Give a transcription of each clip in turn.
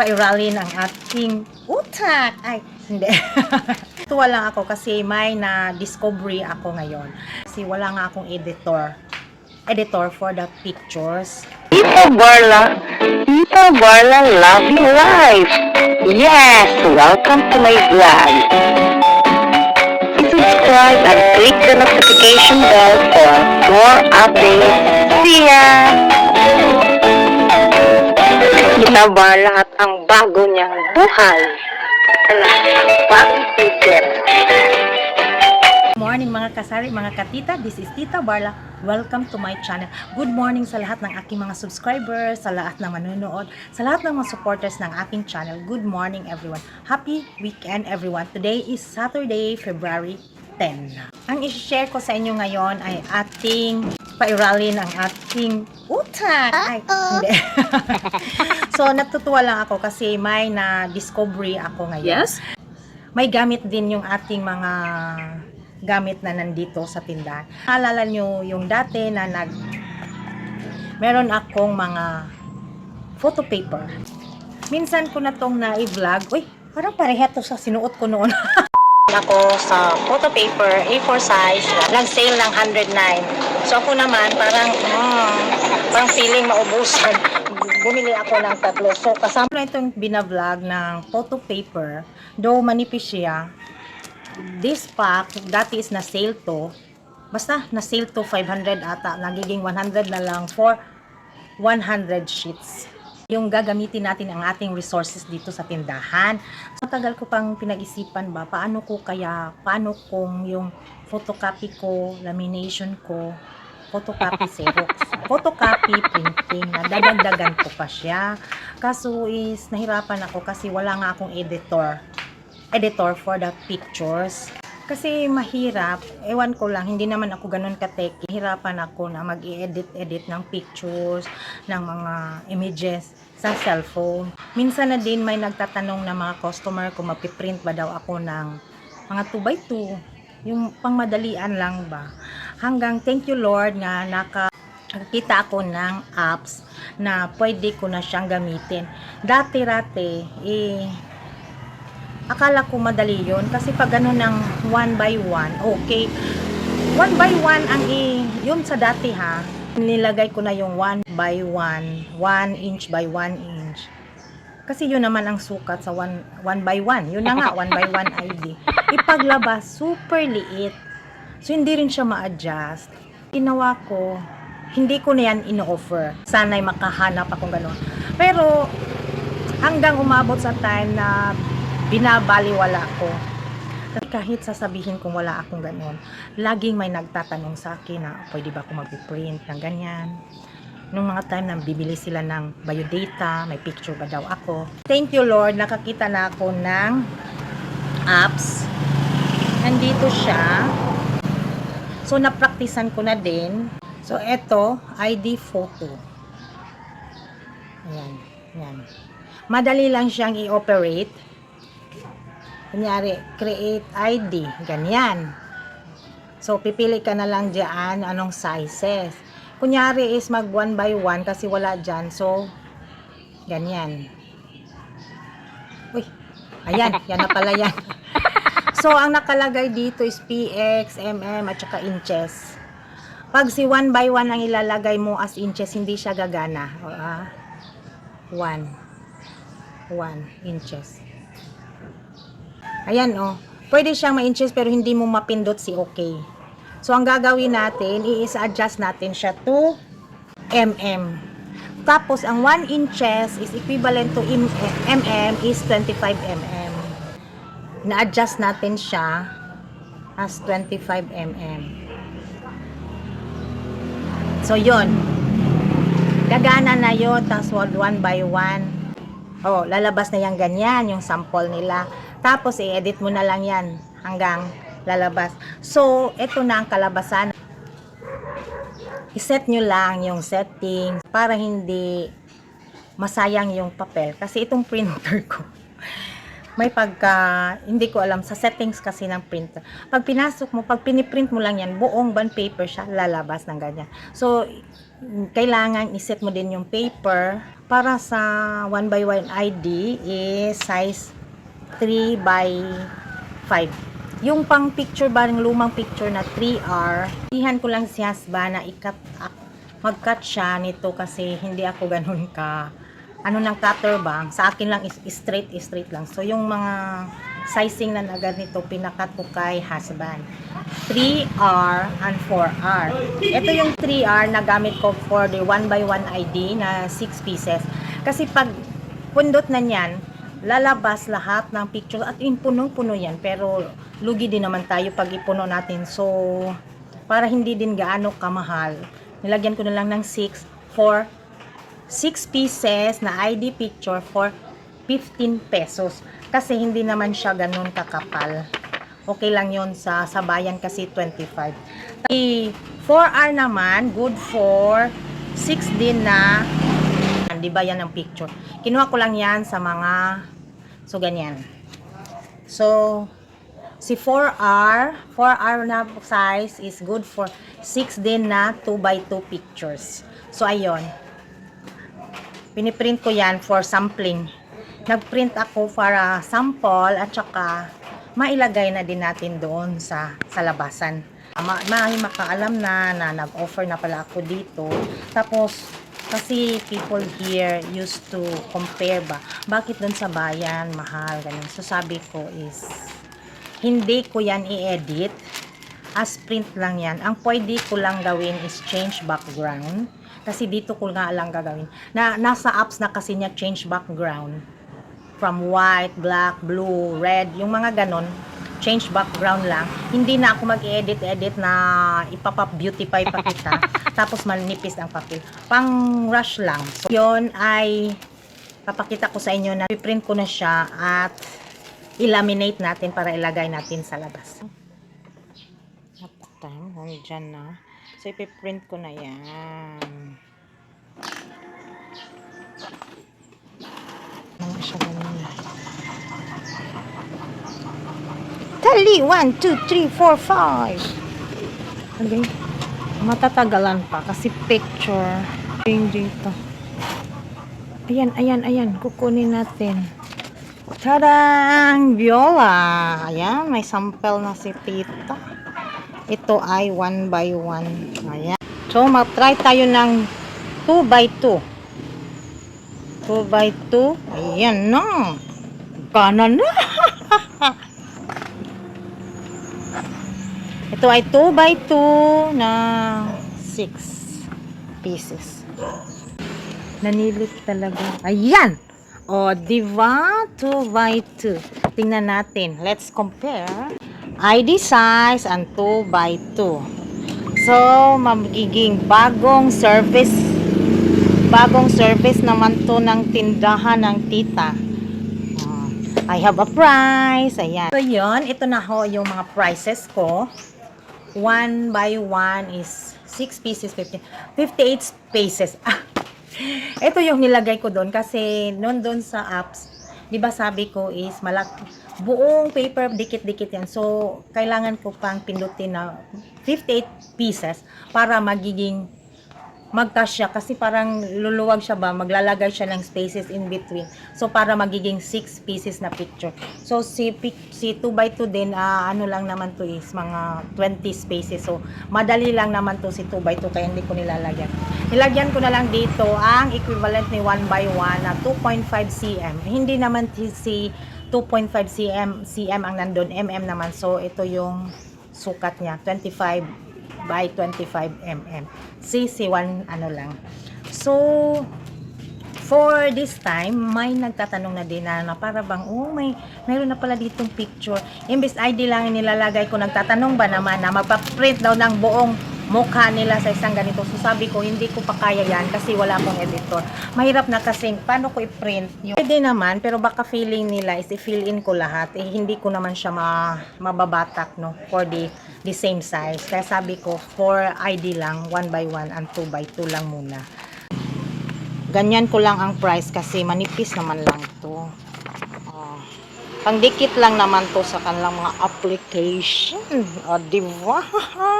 pairalin ang ating utak. Ay, hindi. Tuwa lang ako kasi may na-discovery ako ngayon. Kasi wala nga akong editor. Editor for the pictures. Tita Barla, Tita Barla You Life. Yes, welcome to my vlog. Subscribe and click the notification bell for more updates. See ya! Tita Barla at ang bago niyang buhay. Good morning mga kasari, mga katita. This is Tita Barla. Welcome to my channel. Good morning sa lahat ng aking mga subscribers, sa lahat ng manonood, sa lahat ng mga supporters ng aking channel. Good morning everyone. Happy weekend everyone. Today is Saturday, February 10. Ang i-share ko sa inyo ngayon ay ating pairalin ang ating utak. Ay, hindi. so, natutuwa lang ako kasi may na-discovery ako ngayon Yes? may gamit din yung ating mga gamit na nandito sa tindahan. Alala nyo yung dati na nag meron akong mga photo paper. Minsan ko na tong na-vlog. Uy, parang pareha to sa sinuot ko noon. ako sa photo paper, A4 size, nag-sale ng 109. So ako naman, parang, mm, parang feeling maubusan. Bumili ako ng tatlo. So kasama itong binablog ng photo paper, though manipis siya, this pack, dati is na sale to, basta na sale to 500 ata, nagiging 100 na lang for 100 sheets. Yung gagamitin natin ang ating resources dito sa tindahan. Matagal ko pang pinag-isipan ba, paano ko kaya, paano kung yung photocopy ko, lamination ko, photocopy Xerox, photocopy printing, nadadagdagan ko pa siya. Kaso is, nahirapan ako kasi wala nga akong editor editor for the pictures. Kasi mahirap, ewan ko lang, hindi naman ako ganun kateki. Hirapan ako na mag-i-edit-edit ng pictures, ng mga images sa cellphone. Minsan na din may nagtatanong na mga customer kung mapiprint ba daw ako ng mga 2x2. Yung pangmadalian lang ba. Hanggang thank you Lord nga naka nakakita ako ng apps na pwede ko na siyang gamitin. Dati-rati, eh, akala ko madali yon kasi pag ano ng one by one, okay. One by one ang i, yun sa dati ha, nilagay ko na yung one by one, one inch by one inch. Kasi yun naman ang sukat sa one, one by one. Yun na nga, one by one ID. Ipaglabas, super liit. So, hindi rin siya ma-adjust. Ginawa ko, hindi ko na yan in-offer. Sana'y makahanap akong gano'n. Pero, hanggang umabot sa time na binabaliwala ko. Kahit sasabihin kong wala akong ganon, laging may nagtatanong sa akin na pwede ba ako mag-print ng ganyan. Nung mga time na bibili sila ng biodata, may picture ba daw ako. Thank you Lord, nakakita na ako ng apps. Nandito siya. So, napraktisan ko na din. So, eto, ID photo. Ayan, ayan. Madali lang siyang i-operate. Kunyari, create ID. Ganyan. So, pipili ka na lang dyan anong sizes. Kunyari is mag one by one kasi wala dyan. So, ganyan. Uy, ayan. Yan na pala yan. so, ang nakalagay dito is PX, MM, at saka inches. Pag si one by one ang ilalagay mo as inches, hindi siya gagana. O, ah, one. One inches. Ayan, oh. Pwede siyang ma-inches pero hindi mo mapindot si OK. So, ang gagawin natin, i-adjust natin siya to mm. Tapos, ang 1 inches is equivalent to mm is 25 mm. Na-adjust natin siya as 25 mm. So, yun. Gagana na yun. Tapos, one by one. Oh, lalabas na yan ganyan, yung sample nila. Tapos, i-edit mo na lang yan hanggang lalabas. So, ito na ang kalabasan. I-set nyo lang yung setting para hindi masayang yung papel. Kasi itong printer ko, may pagka, hindi ko alam, sa settings kasi ng printer. Pag pinasok mo, pag piniprint mo lang yan, buong bond paper siya, lalabas ng ganyan. So, kailangan iset mo din yung paper para sa 1 by 1 ID is size 3 by 5. Yung pang picture ba, yung lumang picture na 3R, hihan ko lang si husband na ikat, ak- mag-cut siya nito kasi hindi ako ganun ka, ano ng cutter ba, sa akin lang is straight, straight lang. So yung mga sizing na agad nito, pinakat ko kay husband. 3R and 4R. Ito yung 3R na gamit ko for the 1 by 1 ID na 6 pieces. Kasi pag pundot na niyan, lalabas lahat ng picture at yung punong-puno yan. Pero lugi din naman tayo pag ipuno natin. So, para hindi din gaano kamahal, nilagyan ko na lang ng 6 for 6 pieces na ID picture for 15 pesos. Kasi hindi naman siya ganun kakapal. Okay lang yon sa, sa bayan kasi 25. Di 4R naman, good for 6 din na di ba yan ang picture. Kinuha ko lang yan sa mga so ganyan. So si 4R, 4R na size is good for 6 din na 2 by 2 pictures. So ayun. Piniprint ko yan for sampling. Nagprint ako para sample at saka mailagay na din natin doon sa sa labasan. Ma may makaalam na na nag-offer na pala ako dito. Tapos kasi people here used to compare ba, bakit doon sa bayan mahal ganun. So sabi ko is hindi ko yan i-edit as print lang yan. Ang pwede ko lang gawin is change background. Kasi dito ko nga lang gagawin. Na, nasa apps na kasi niya change background. From white, black, blue, red, yung mga ganon. Change background lang. Hindi na ako mag-edit-edit na ipapap beautify pa kita. tapos manipis ang papel. Pang rush lang. So, yun ay papakita ko sa inyo na print ko na siya at i-laminate natin para ilagay natin sa labas. Napatang, nandyan na. So, ipiprint ko na yan. Ano siya ganun? Tali! 1, 2, 3, 4, 5! Ano ba yun? Matatagalan pa kasi picture. Yung dito. Ayan, ayan, ayan. Kukunin natin. Tadang! Viola! Ayan, may sample na si tita. Ito ay 1 by 1. Ayan. So, mag-try tayo ng 2 by 2. 2 by 2. Ayan na. Gana na. Ito ay 2 by 2 na 6 pieces. Nanilit talaga. Ayan! O, di ba? 2 by 2. Tingnan natin. Let's compare. ID size and 2 by 2. So, magiging bagong service. Bagong service naman to ng tindahan ng tita. Ah, I have a price. Ayan. So, yun. Ito na ho yung mga prices ko. 1 by 1 is 6 pieces, 15. 58 spaces. Ito yung nilagay ko doon kasi noon doon sa apps, 'di ba sabi ko is malak buong paper dikit-dikit yan. So kailangan ko pang pindutin na 58 pieces para magiging magkasya kasi parang luluwag siya ba, maglalagay siya ng spaces in between. So para magiging 6 pieces na picture. So si si 2 by 2 din ah, ano lang naman to is mga 20 spaces. So madali lang naman to si 2 by 2 kaya hindi ko nilalagyan. Nilagyan ko na lang dito ang equivalent ni 1 by 1 na 2.5 cm. Hindi naman si 2.5 cm cm ang nandun, mm naman. So ito yung sukat niya, 25 by 25 mm. CC1 ano lang. So, for this time, may nagtatanong na din na, na para bang, oh, may, mayroon na pala ditong picture. Imbis ID lang nilalagay ko, nagtatanong ba naman na magpa-print daw ng buong mukha nila sa isang ganito. So sabi ko, hindi ko pa kaya yan kasi wala akong editor. Mahirap na kasi, paano ko i-print? Yung... Pwede naman, pero baka feeling nila is i-fill in ko lahat. Eh, hindi ko naman siya ma mababatak, no? For the, the same size. Kaya sabi ko, for ID lang, 1 by 1 and 2 by 2 lang muna. Ganyan ko lang ang price kasi manipis naman lang to. Oh. Pangdikit lang naman to sa kanilang mga application. O, di ba?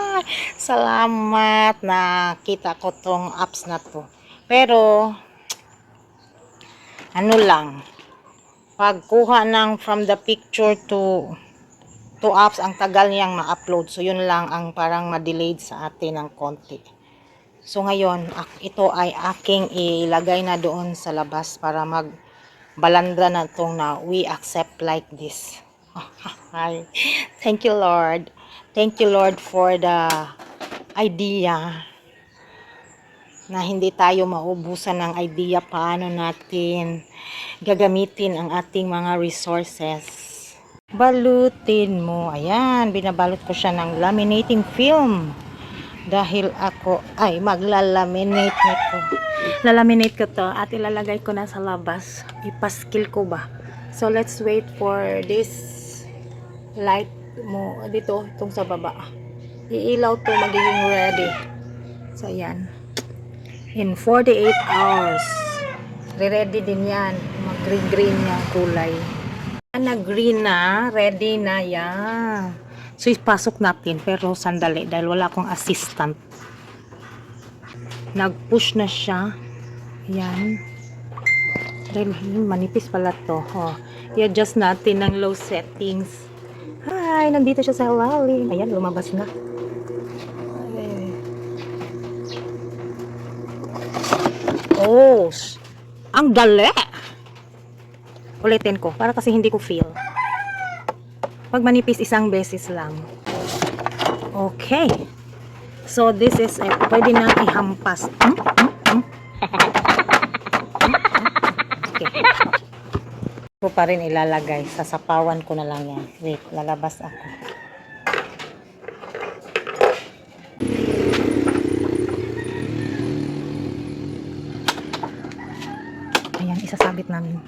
Salamat na kita ko tong apps na to. Pero, ano lang, pagkuha ng from the picture to to apps, ang tagal niyang ma-upload. So, yun lang ang parang ma-delayed sa atin ng konti. So, ngayon, ito ay aking ilagay na doon sa labas para mag balandra na itong na we accept like this. Ay, Thank you, Lord. Thank you, Lord, for the idea na hindi tayo maubusan ng idea paano natin gagamitin ang ating mga resources. Balutin mo. Ayan, binabalot ko siya ng laminating film. Dahil ako ay maglalaminate nito. Lalaminate ko to at ilalagay ko na sa labas. Ipaskil ko ba? So, let's wait for this light mo dito, itong sa baba. Iilaw to magiging ready. So, ayan. In 48 hours. Re-ready din yan. Mag-green-green yung kulay. Nag-green na. Ready na yan. So, ipasok natin. Pero sandali. Dahil wala akong assistant. Nag-push na siya. Yan. Dahil manipis pala to. Oh. I-adjust natin ng low settings. Hi! Nandito siya sa ilalim. Ayan, lumabas na. Oh! Ang dali! Ulitin ko. Para kasi hindi ko feel. Pag manipis, isang beses lang. Okay. So, this is, eh, pwede na ihampas. Hmm? Hmm? Hmm? Ko pa rin ilalagay. Sasapawan ko na lang yan. Wait, lalabas ako. Ayan, isasabit namin.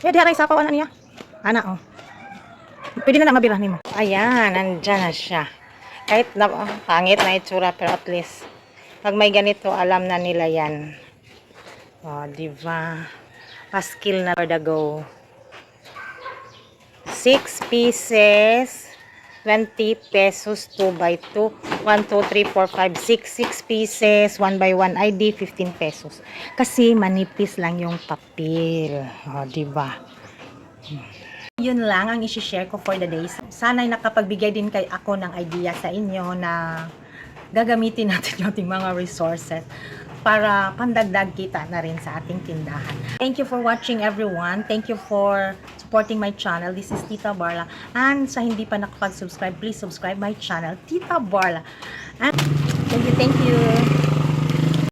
Yeah, di aray sapawan na niya. Ana, oh. Pwede na na mabirahin mo. Ayan, nandyan na siya. Kahit na, oh, pangit na itsura, pero at least, pag may ganito, alam na nila yan. Oh, di ba? Paskil na for the go. 6 pieces, 20 pesos, 2 by 2, 1, 2, 3, 4, 5, 6, 6 pieces, 1 by 1 ID, 15 pesos. Kasi manipis lang yung papel. O, di ba? Yun lang ang isi-share ko for the day. Sana'y nakapagbigay din kay ako ng idea sa inyo na gagamitin natin yung ating mga resources para pandagdag kita na rin sa ating tindahan. Thank you for watching everyone. Thank you for supporting my channel. This is Tita Barla. And sa hindi pa nakapag-subscribe, please subscribe my channel, Tita Barla. And thank you, thank you.